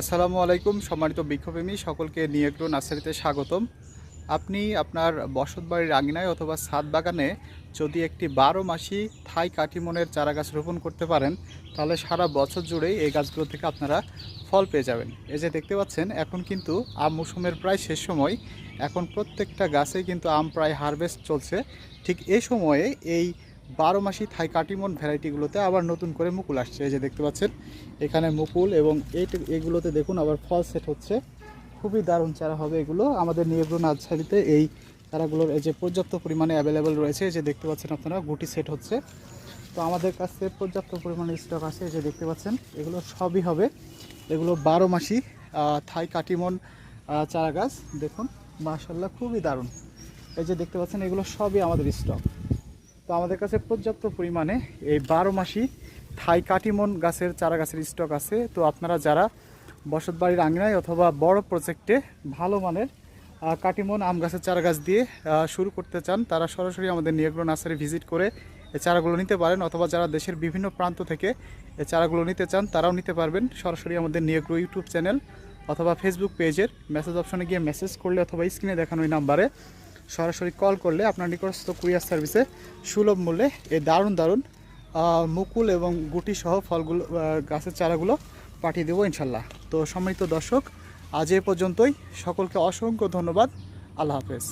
আসসালামু আলাইকুম, সম্মানিত বৃক্ষপ্রেমী সকলকে নিয়েগ্রো নার্সারিতে স্বাগতম। আপনি আপনার বসতবাড়ির আঙিনায় অথবা ছাদ বাগানে যদি একটি বারো মাসি থাই কাটিমনের চারা গাছ রোপণ করতে পারেন, তাহলে সারা বছর জুড়েই এই গাছগুলো থেকে আপনারা ফল পেয়ে যাবেন। এই যে দেখতে পাচ্ছেন, এখন কিন্তু আম মৌসুমের প্রায় শেষ সময়। এখন প্রত্যেকটা গাছে কিন্তু আম প্রায় হারভেস্ট চলছে। ঠিক এই সময়ে এই বারো মাসি থাই কাটিমন ভ্যারাইটিগুলোতে আবার নতুন করে মুকুল আসছে। এই যে দেখতে পাচ্ছেন, এখানে মুকুল এবং এই এগুলোতে দেখুন আবার ফল সেট হচ্ছে। খুবই দারুণ চারা হবে এগুলো। আমাদের নিয়েব্রো নার্সারিতে এই চারাগুলোর এই যে পর্যাপ্ত পরিমাণে অ্যাভেলেবেল রয়েছে। যে দেখতে পাচ্ছেন আপনারা, গুটি সেট হচ্ছে। তো আমাদের কাছে পর্যাপ্ত পরিমাণে স্টক আছে। যে দেখতে পাচ্ছেন, এগুলো সবই হবে। এগুলো বারো মাসি থাই কাটিমন চারা গাছ দেখুন মাশাল্লাহ খুবই দারুণ। এই যে দেখতে পাচ্ছেন, এগুলো সবই আমাদের স্টক তো আমাদের কাছে পর্যাপ্ত পরিমাণে এই বারো মাসি থাই কাটিমন গাছের চারা গাছের স্টক আছে। তো আপনারা যারা বসত বাড়ির আঙিনায় অথবা বড় প্রজেক্টে ভালো মানের কাটিমন আম গাছের চারা গাছ দিয়ে শুরু করতে চান, তারা সরাসরি আমাদের নিয়েগ্রো নার্সারি ভিজিট করে এই চারাগুলো নিতে পারেন। অথবা যারা দেশের বিভিন্ন প্রান্ত থেকে এই চারাগুলো নিতে চান, তারাও নিতে পারবেন। সরাসরি আমাদের নিয়েগ্রো ইউটিউব চ্যানেল অথবা ফেসবুক পেজের মেসেজ অপশনে গিয়ে মেসেজ করলে অথবা স্ক্রিনে দেখানো এই নাম্বারে সরাসরি কল করলে আপনার নিকটস্থ কুরিয়ার সার্ভিসে সুলভ মূল্যে এই দারুণ দারুণ মুকুল এবং গুটি সহ ফলগুলো গাছের চারাগুলো পাঠিয়ে দেবো ইনশাল্লাহ। তো সম্মানিত দর্শক, আজ এ পর্যন্তই। সকলকে অসংখ্য ধন্যবাদ। আল্লাহ হাফেজ।